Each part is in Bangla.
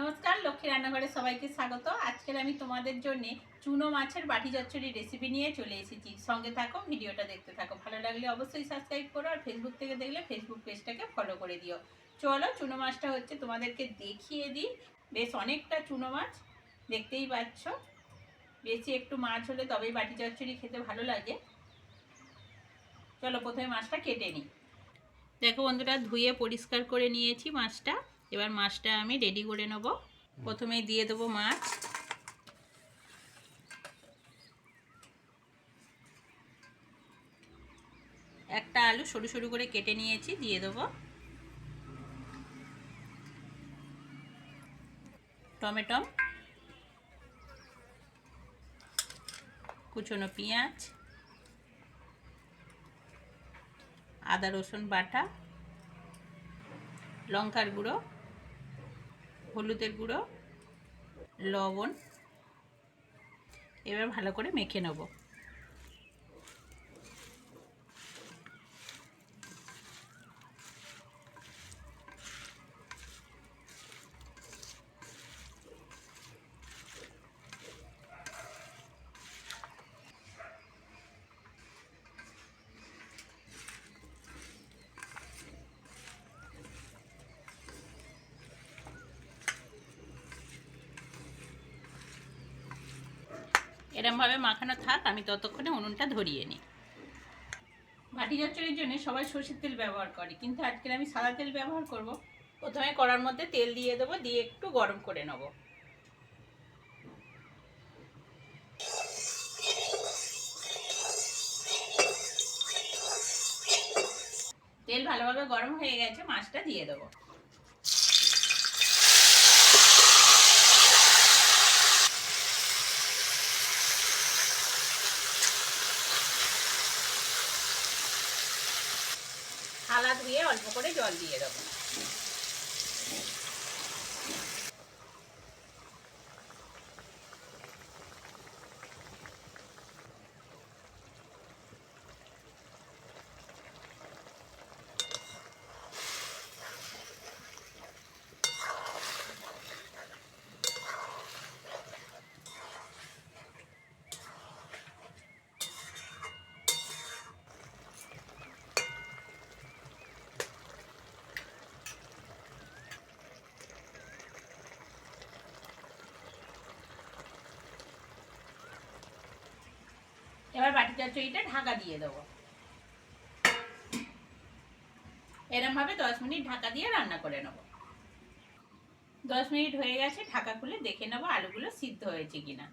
নমস্কার, লক্ষ্মী রান্নাঘরে সবাইকে স্বাগত। আজকের আমি তোমাদের জন্য চুনো মাছের বাটি চচ্চড়ি রেসিপি নিয়ে চলে এসেছি। সঙ্গে থাকো, ভিডিওটা দেখতে থাকো। ভালো লাগলে অবশ্যই সাবস্ক্রাইব করো আর ফেসবুক থেকে দেখলে ফেসবুক পেজটাকে ফলো করে দিও। চলো, চুনো মাছটা হচ্ছে তোমাদেরকে দেখিয়ে দিই। বেশ অনেকটা চুনো মাছ, দেখতেই পাচ্ছ। বেশি একটু মাছ হলে তবেই বাটি চচ্চড়ি খেতে ভালো লাগে। চলো, প্রথমে মাছটা কেটে নিই। দেখো বন্ধুরা, ধুয়ে পরিষ্কার করে নিয়েছি মাছটা। এবার মাছটা আমি রেডি করে নেব। প্রথমেই দিয়ে দেবো মাছ। একটা আলু সরু সরু করে কেটে নিয়েছি, দিয়ে দেবো। টমেটো। কুচনো পেঁয়াজ। আদা রসুন বাটা। লঙ্কার গুঁড়ো। হলুদের গুঁড়ো লবণ এবার ভালো করে মেখে নেব। এরমভাবে মাখানো থাক, আমি ততক্ষণে উনুনটা ধরিয়ে নিই। বাটি চচ্চড়ির জন্য সবাই সর্ষের তেল ব্যবহার করে, কিন্তু আজকে আমি সাদা তেল ব্যবহার করব। প্রথমে কড়ার মধ্যে তেল দিয়ে দেবো, দিয়ে একটু গরম করে নেব। তেল ভালোভাবে গরম হয়ে গেছে, মাছটা দিয়ে দেবো। থালা ধুয়ে অল্প করে জল দিয়ে দেবো এবার বাটি চচ্চড়িটা ঢাকা দিয়ে দেবো। এরমভাবে দশ মিনিট ঢাকা দিয়ে রান্না করে নেব। দশ মিনিট হয়ে গেছে, ঢাকা খুলে দেখে নেব আলুগুলো সিদ্ধ হয়েছে কিনা।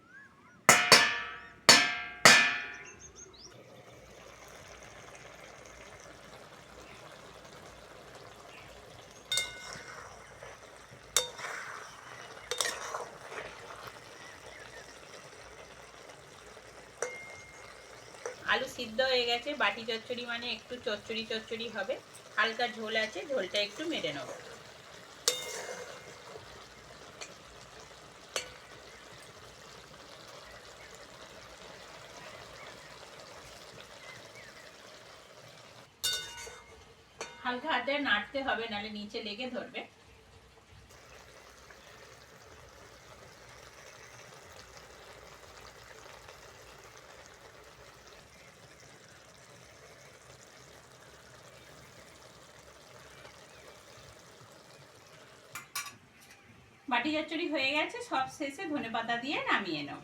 আলু সিদ্ধ হয়ে গেছে, বাটি চচ্চড়ি মানে একটু চচ্চড়ি চচ্চড়ি হবে। হালকা ঝোল আছে, ঝোলটা একটু মেরে নেব। হালকা হাতে নাড়তে হবে নালে নিচে লেগে ধরবে। বাটি চচ্চড়ি হয়ে গেছে সব শেষে ধনে পাতা দিয়ে নামিয়ে নেব।